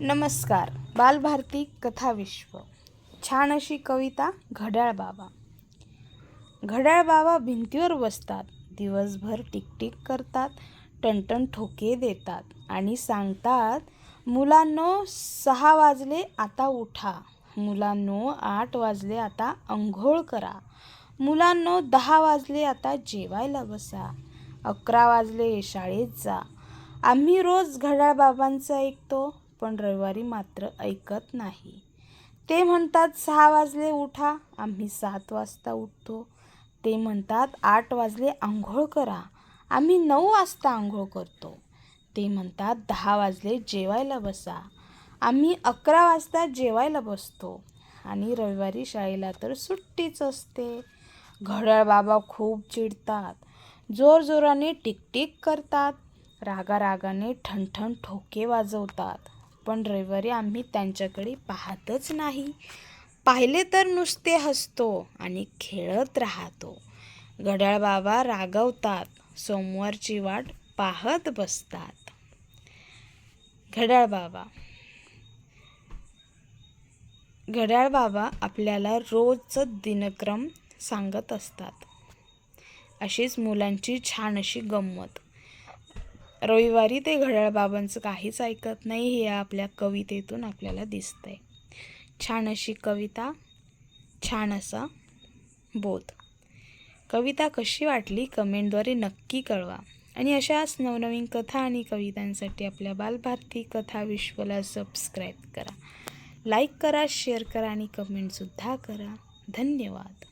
नमस्कार. बालभारती कथाविश्व छान अशी कविता घड्याळ बाबा. घड्याळ बाबा भिंतीवर बसतात. दिवसभर टिकटिक करतात. टणटण ठोके देतात. आणि सांगतात मुलांनो सहा वाजले आता उठा. मुलांनो आठ वाजले आता अंघोळ करा. मुलांनो दहा वाजले आता जेवायला बसा. अकरा वाजले शाळेत जा. आम्ही रोज घड्याळ बाबांचं ऐकतो. पण रविवारी मात्र ऐकत नाही. ते म्हणतात सहा वाजले उठा. आम्ही सात वाजता उठतो. ते म्हणतात आठ वाजले आंघोळ करा. आम्ही नऊ वाजता आंघोळ करतो. ते म्हणतात दहा वाजले जेवायला बसा. आम्ही अकरा वाजता जेवायला बसतो. आणि रविवारी शाळेला तर सुट्टीच असते. घड्याळ बाबा खूप चिडतात. जोरजोराने टिकटिक करतात. रागारागाने ठणठण ठोके वाजवतात. पण रविवारी आम्ही त्यांच्याकडे पाहतच नाही. पाहिले तर नुसते हसतो आणि खेळत राहतो. घड्याळ बाबा रागवतात सोमवारची वाट पाहत बसतात. घड्याळ बाबा. घड्याळ बाबा आपल्याला रोजचं दिनक्रम सांगत असतात. अशीच मुलांची छान अशी गंमत. रविवारी ते घड्याळ बाबांचं काहीच ऐकत नाही हे आपल्या कवितेतून आपल्याला दिसतंय. छान अशी कविता छान असा बोध. कविता कशी वाटली कमेंटद्वारे नक्की कळवा. आणि अशाच नवनवीन कथा आणि कवितांसाठी आपल्या बालभारती कथा विश्वला सबस्क्राईब करा. लाईक करा शेअर करा आणि कमेंटसुद्धा करा. धन्यवाद.